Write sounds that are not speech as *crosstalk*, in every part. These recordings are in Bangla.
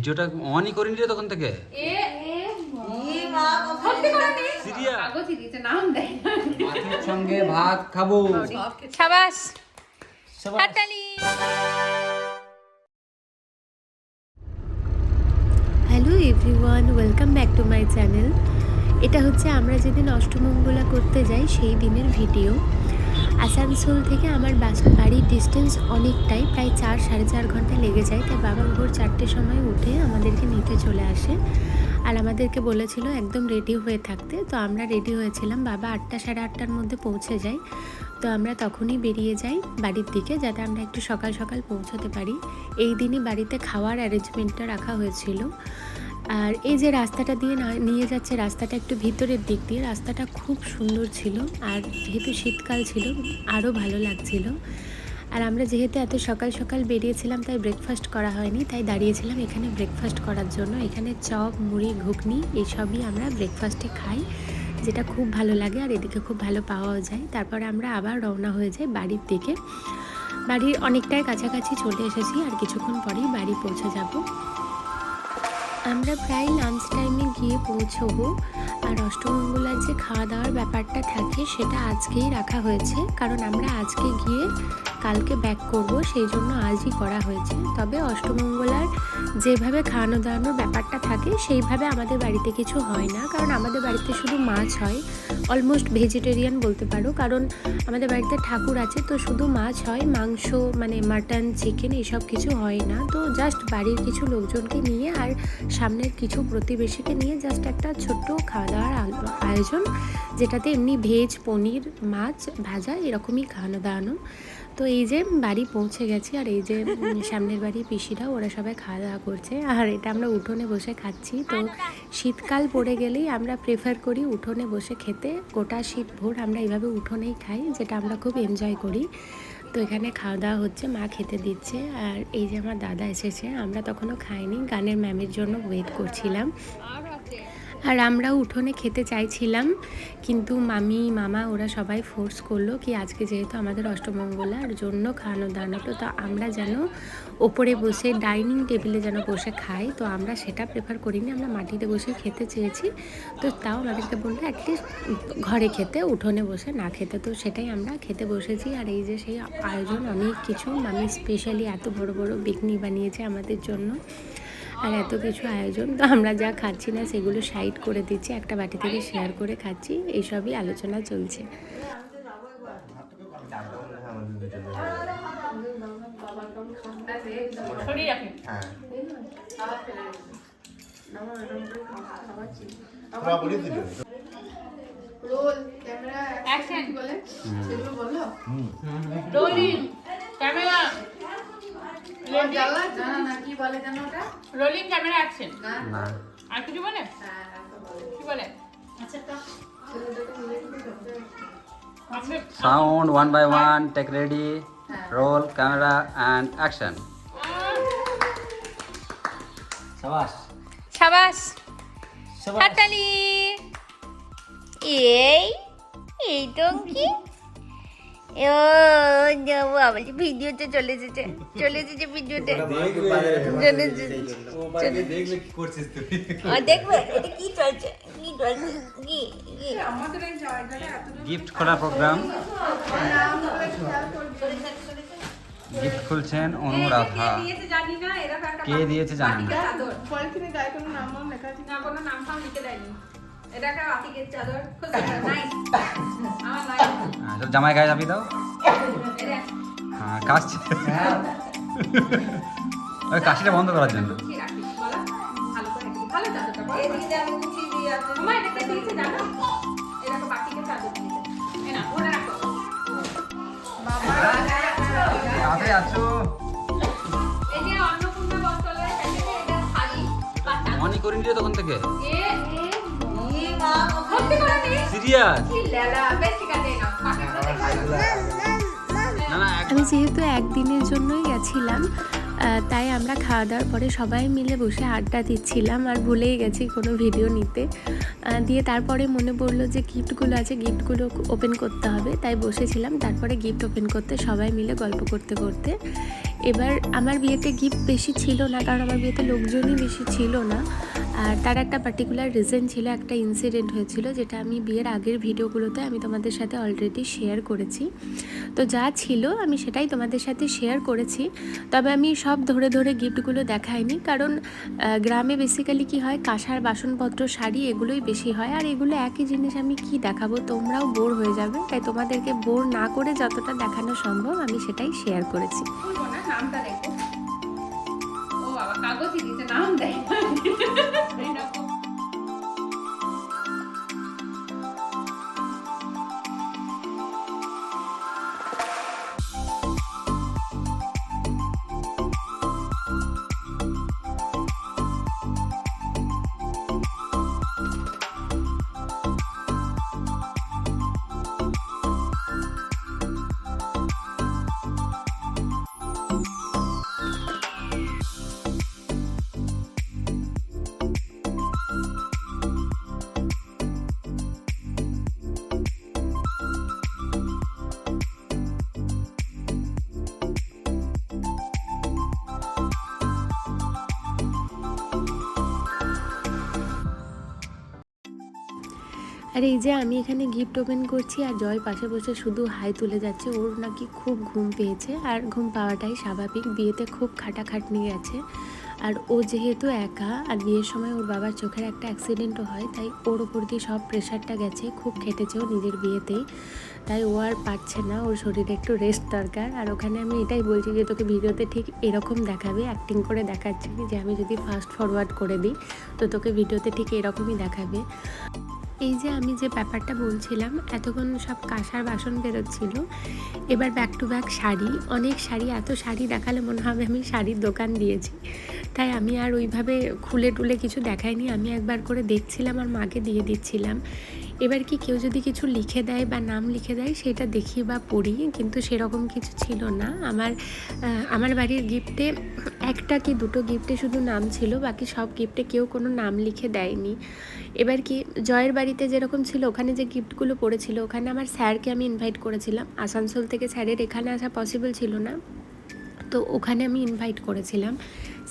ভিডিওটা অনই করিনি রে তখন থেকে। এ সঙ্গে ভাত খাব। সাবাস। হাততালি। Hello everyone welcome back to my channel এটা হচ্ছে আমরা যেদিন অষ্টমঙ্গলা করতে যাই সেই দিনের ভিডিও আসানসোল থেকে আমার বাস, বাড়ির ডিস্টেন্স অনেকটাই, প্রায় চার, সাড়ে চার ঘণ্টা লেগে যায়। তাই বাবা ভোর চারটের সময় উঠে আমাদেরকে নিতে চলে আসে। আর আমাদেরকে বলেছিল একদম রেডি হয়ে থাকতে। তো আমরা রেডি হয়েছিলাম। বাবা আটটা, সাড়ে আটটার মধ্যে পৌঁছে যায়। তো আমরা তখনই বেরিয়ে যাই বাড়ির দিকে, যাতে আমরা একটু সকাল সকাল পৌঁছতে পারি। এই দিনই বাড়িতে খাওয়ার অ্যারেঞ্জমেন্টটা রাখা হয়েছিল। আর এই যে রাস্তাটা দিয়ে নিয়ে যাচ্ছে রাস্তাটা একটু ভিতরের দিক দিয়ে, রাস্তাটা খুব সুন্দর ছিল আর যেহেতু শীতকাল ছিল আরও ভালো লাগছিল। আর আমরা যেহেতু এত সকাল সকাল বেরিয়েছিলাম, তাই ব্রেকফাস্ট করা হয়নি, তাই দাঁড়িয়েছিলাম এখানে ব্রেকফাস্ট করার জন্য। এখানে চপ, মুড়ি, ঘুগনি, এইসবই আমরা ব্রেকফাস্টে খাই, যেটা খুব ভালো লাগে আর এদিকে খুব ভালো পাওয়াও যায়। তারপরে আমরা আবার রওনা হয়ে যাই বাড়ির দিকে। বাড়ির অনেকটাই কাছাকাছি চলে এসেছি আর কিছুক্ষণ পরেই বাড়ি পৌঁছে যাব। আমরা প্রায় লাঞ্চ টাইমে গিয়ে পৌঁছবো। আর অষ্টমঙ্গলার যে খাওয়া দাওয়ার ব্যাপারটা থাকে, সেটা আজকেই রাখা হয়েছে। কারণ আমরা আজকে গিয়ে কালকে ব্যাক করব, সেই জন্য আজই করা হয়েছে। তবে অষ্টমঙ্গলার যেভাবে খাওয়ানো দাওয়ানোর ব্যাপারটা থাকে, সেইভাবে আমাদের বাড়িতে কিছু হয় না। কারণ আমাদের বাড়িতে শুধু মাছ হয়। অলমোস্ট ভেজিটেরিয়ান বলতে পারো। কারণ আমাদের বাড়িতে ঠাকুর আছে, তো শুধু মাছ হয়। মাংস মানে মাটন চিকেন এসব কিছু হয় না। তো জাস্ট বাড়ির কিছু লোকজনকে নিয়ে আর সামনের কিছু প্রতিবেশীকে নিয়ে জাস্ট একটা ছোট্ট খাওয়া দাওয়ার আয়োজন, যেটাতে এমনি ভেজ, পনির, মাছ, ভাজা, এরকমই খাওয়ানো দাওয়ানো। তো এই যে বাড়ি পৌঁছে গেছি আর এই যে সামনের বাড়ি পিসিরা, ওরা সবাই খাওয়া দাওয়া করছে। আর এটা আমরা উঠোনে বসে খাচ্ছি। তো শীতকাল পড়ে গেলেই আমরা প্রেফার করি উঠোনে বসে খেতে। গোটা শীত ভোর আমরা এইভাবে উঠোনেই খাই, যেটা আমরা খুব এনজয় করি। তো এখানে খাওয়া দাওয়া হচ্ছে, মা খেতে দিচ্ছে। আর এই যে আমার দাদা এসেছে, আমরা তখনও খাইনি। গানের ম্যামের জন্য ওয়েট করছিলাম। আর আমরাও উঠোনে খেতে চাইছিলাম, কিন্তু মামি, মামা ওরা সবাই ফোর্স করল কি আজকে যেহেতু আমাদের অষ্টমঙ্গলার জন্য খাওয়ানো দাওয়ানোটা তো আমরা যেন ওপরে বসে ডাইনিং টেবিলে যেন বসে খাই, তো আমরা সেটা প্রেফার করিনি, আমরা মাটিতে বসে খেতে চেয়েছি। তো তাও আমাদেরকে বলল অ্যাটলিস্ট ঘরে খেতে, উঠোনে বসে না খেতে। তো সেটাই আমরা খেতে বসেছি। আর এই যে সেই আয়োজন, অনেক কিছু মামি স্পেশালি এত বড় বড় বিকনি বানিয়েছে আমাদের জন্য। আর এত কিছু আয়োজন তো আমরা যা খাচ্ছি না সেগুলো সাইড করে দিচ্ছি একটা বাটি থেকে শেয়ার করে খাচ্ছি এইসবই আলোচনা চলছে। সরিয়ে রাখি অ্যাকশন বলে? সেগুলো বলল রোলিং ক্যামেরা। কি বলে জানো ওটা? রোলিং ক্যামেরা অ্যাকশন না। আর কিছু বলে? কি বলে? আচ্ছা sound one by one take ready roll camera and action সাবাস। সাবাস। হাততালি। এই এই টঙ্কি ও আমার ভিডিওতে চলে এসেছে চলে এসেছে ভিডিওতে। চলে এসেছে। দেখলে কি করছিস তুই দেখবে এটা কি চলছে? কি চলছে? কি কি? Gift program. গিফট খুলছেন অনুরাধা। কে দিয়েছে জানি না পলিথিনে গায়ে কোনো নাম নাম লেখা আছে? না কোনো নাম ফাম লিখে দেয়নি। এটা একটা বাতিকের চাদর। খুব নাইস আমার নাইস হ্যাঁ, তো জামাই গায়ে চাপি দাও। হ্যাঁ কাশছে ওই কাশিটা বন্ধ করার জন্য। আছে তোমার এটা দিয়েছে জানো এটা একটা বাতিকের চাদর দিয়েছে। এই না ওটা রাখো। বাবা কাছে আছো? এই যে অন্নপূর্ণা বস্ত্রালয়ের প্যাকেটে এটা শাড়ি বা চাদর। অনই করিনি রে তখন থেকে সিরিয়াস? আমি যেহেতু একদিনের জন্যই গেছিলাম তাই আমরা খাওয়া দাওয়ার পরে সবাই মিলে বসে আড্ডা দিচ্ছিলাম আর ভুলেই গেছি কোনো ভিডিও নিতে। দিয়ে তারপরে মনে পড়ল যে গিফটগুলো আছে গিফটগুলো ওপেন করতে হবে তাই বসেছিলাম। তারপরে গিফট ওপেন করতে সবাই মিলে গল্প করতে করতে। এবার আমার বিয়েতে গিফট বেশি ছিল না কারণ আমার বিয়েতে লোকজনই বেশি ছিল না। আর তার একটা পার্টিকুলার রিজন ছিল, একটা ইনসিডেন্ট হয়েছিল, যেটা আমি বিয়ের আগের ভিডিওগুলোতে আমি তোমাদের সাথে অলরেডি শেয়ার করেছি। তো যা ছিল, আমি সেটাই তোমাদের সাথে শেয়ার করেছি। তবে আমি সব ধরে ধরে গিফটগুলো দেখাইনি, কারণ গ্রামে বেসিক্যালি কি হয়, কাঁসার বাসনপত্র, শাড়ি এগুলোই বেশি হয়। আর এগুলো একই জিনিস আমি কি দেখাবো? তোমরাও বোর হয়ে যাবে, তাই তোমাদেরকে বোর না করে যতটা দেখানো সম্ভব আমি সেটাই শেয়ার করেছি। নামটা দেখো। বাবা কাগজই দিতে নাম আর এই যে আমি এখানে গিফট ওপেন করছি আর জয় পাশে বসে শুধু হাই তুলে যাচ্ছে, ওর নাকি খুব ঘুম পেয়েছে আর ঘুম পাওয়াটাই স্বাভাবিক, বিয়েতে খুব খাটাখাটনি গেছে আর ও যেহেতু একা, আর বিয়ের সময় ওর বাবার চোখের একটা অ্যাক্সিডেন্টও হয়, তাই ওর ওপর দিয়ে সব প্রেশারটা গেছে, খুব খেটেছে ও নিজের বিয়েতেই। তাই ও আর পারছে না, ওর শরীরে একটু রেস্ট দরকার। আর ওখানে আমি এটাই বলছি যে তোকে ভিডিওতে ঠিক এরকম দেখাবে অ্যাক্টিং করে দেখাচ্ছি যে আমি যদি ফাস্ট ফরওয়ার্ড করে দিই, তো তোকে ভিডিওতে ঠিক এরকমই দেখাবে। এই যে আমি যে ব্যাপারটা বলছিলাম, এতক্ষণ সব কাঁসার বাসন বেরোচ্ছিল। এবার ব্যাক টু ব্যাক শাড়ি। অনেক শাড়ি, এত শাড়ি দেখালে মনে হবে আমি শাড়ির দোকান দিয়েছি। তাই আমি আর ওইভাবে খুলে টুলে কিছু দেখাইনি। আমি একবার করে দেখছিলাম আর মাকে দিয়ে দিচ্ছিলাম। এবার কি কেউ যদি কিছু লিখে দেয় বা নাম লিখে দেয়, সেটা দেখি বা পড়ি, কিন্তু সেরকম কিছু ছিল না। আমার আমার বাড়ির গিফটে একটা কি দুটো গিফটে শুধু নাম ছিল, বাকি সব গিফটে কেউ কোনো নাম লিখে দেয়নি। এবার কি জয়ের বাড়িতে যেরকম ছিল, ওখানে যে গিফটগুলো পড়েছিল, ওখানে আমার স্যারকে আমি ইনভাইট করেছিলাম। আসানসোল থেকে স্যারের এখানে আসা পসিবল ছিল না। তো ওখানে আমি ইনভাইট করেছিলাম।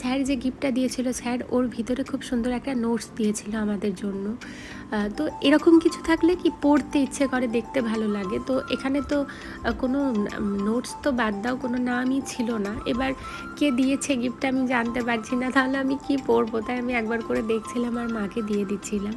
স্যার যে গিফটটা দিয়েছিল, স্যার ওর ভিতরে খুব সুন্দর একটা নোটস দিয়েছিল আমাদের জন্য। তো এরকম কিছু থাকলে কি পড়তে ইচ্ছে করে, দেখতে ভালো লাগে। তো এখানে তো কোনো নোটস তো বাদ দাও, কোনো নামই ছিল না। এবার কে দিয়েছে গিফটটা আমি জানতে পারছি না, তাহলে আমি কি পড়ব? তাই আমি একবার করে দেখছিলাম আর মাকে দিয়ে দিচ্ছিলাম।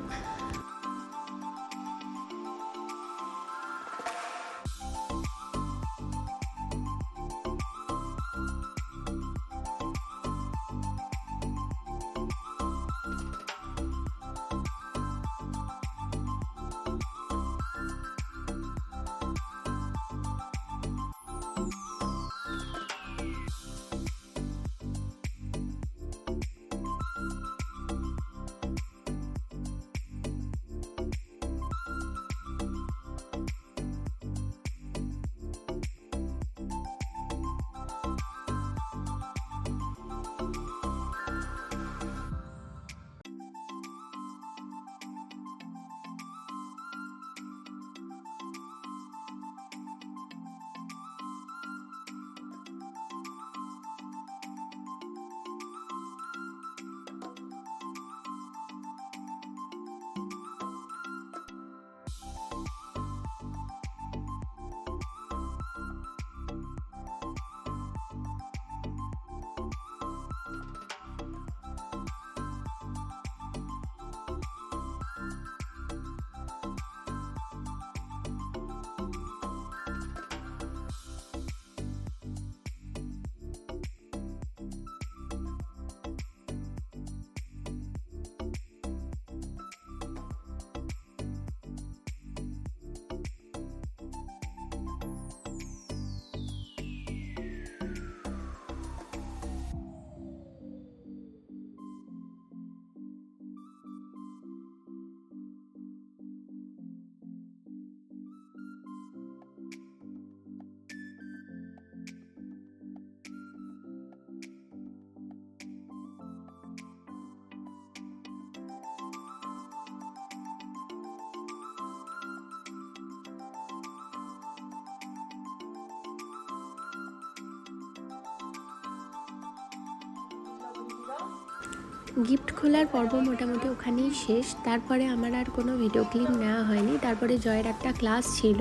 গিফট খোলার পর্ব মোটামুটি ওখানেই শেষ। তারপরে আমার আর কোনো ভিডিও ক্লিপ নেওয়া হয়নি। তারপরে জয়ের একটা ক্লাস ছিল,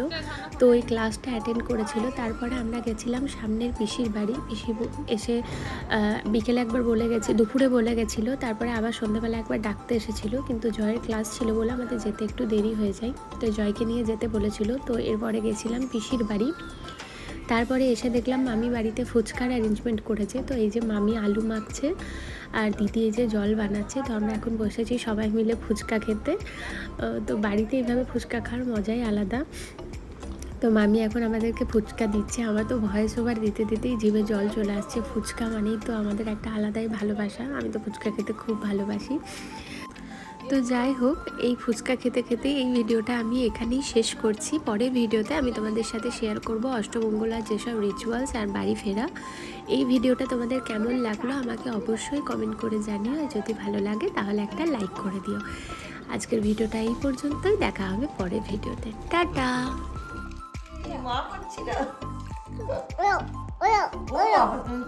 তো ওই ক্লাসটা অ্যাটেন্ড করেছিল। তারপরে আমরা গেছিলাম সামনের পিসির বাড়ি। পিসি এসে বিকেলে একবার বলে গেছে, দুপুরে বলে গেছিল। তারপরে আবার সন্ধ্যাবেলা একবার ডাকতে এসেছিল। কিন্তু জয়ের ক্লাস ছিল বলে আমাদের যেতে একটু দেরি হয়ে যায়। তো জয়কে নিয়ে যেতে বলেছিল। তো এরপরে গেছিলাম পিসির বাড়ি। তারপরে এসে দেখলাম মামি বাড়িতে ফুচকার অ্যারেঞ্জমেন্ট করেছে। তো এই যে মামি আলু মাখছে আর দিদি এই যে জল বানাচ্ছে, তো আমরা এখন বসেছি সবাই মিলে ফুচকা খেতে। তো বাড়িতে এইভাবে ফুচকা খাওয়ার মজাই আলাদা। তো মামি এখন আমাদেরকে ফুচকা দিচ্ছে। আমার তো ভয়েস ওভার দিতে দিতেই জিভে জল চলে আসছে। ফুচকা মানেই তো আমাদের একটা আলাদাই ভালোবাসা। আমি তো ফুচকা খেতে খুব ভালোবাসি। তো যাই হোক এই ফুচকা খেতে খেতে এই ভিডিওটা আমি এখানেই শেষ করছি। পরের ভিডিওতে আমি তোমাদের সাথে শেয়ার করব অষ্টমঙ্গলার যেসব রিচুয়ালস আর বাড়ি ফেরা। এই ভিডিওটা তোমাদের কেমন লাগল আমাকে অবশ্যই কমেন্ট করে জানিও। আর যদি ভালো লাগে তাহলে একটা লাইক করে দিও। আজকের ভিডিওটা এই পর্যন্তই। দেখা হবে পরের ভিডিওতে। টাটা!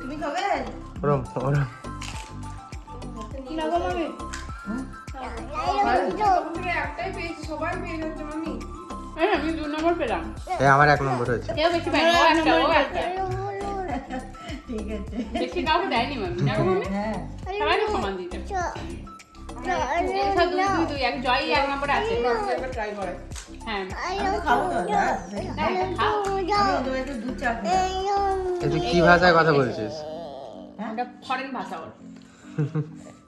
তুমি- খাবে? ওরম ওরম। তখন থেকে একটাই পেয়েছি সবাই পেয়ে যাচ্ছে মামি। আমি দু নম্বর পেলাম। আমার এক নম্বর হয়েছে। কেউ বেশি পায়নি ও একটা ও একটা। ঠিক আছে। বেশি কাউকে দেয়নি মামি। দেখো মামি? হ্যাঁ। সবাইকে সমান দিতে। সব দুই দুই দুই এক জয় এক নম্বরে আছে। ট্রাই করে। হ্যাঁ। হ্যাঁ। তুই কি ভাষায় কথা বলছিস? ফরেন ভাষা ওর। *laughs*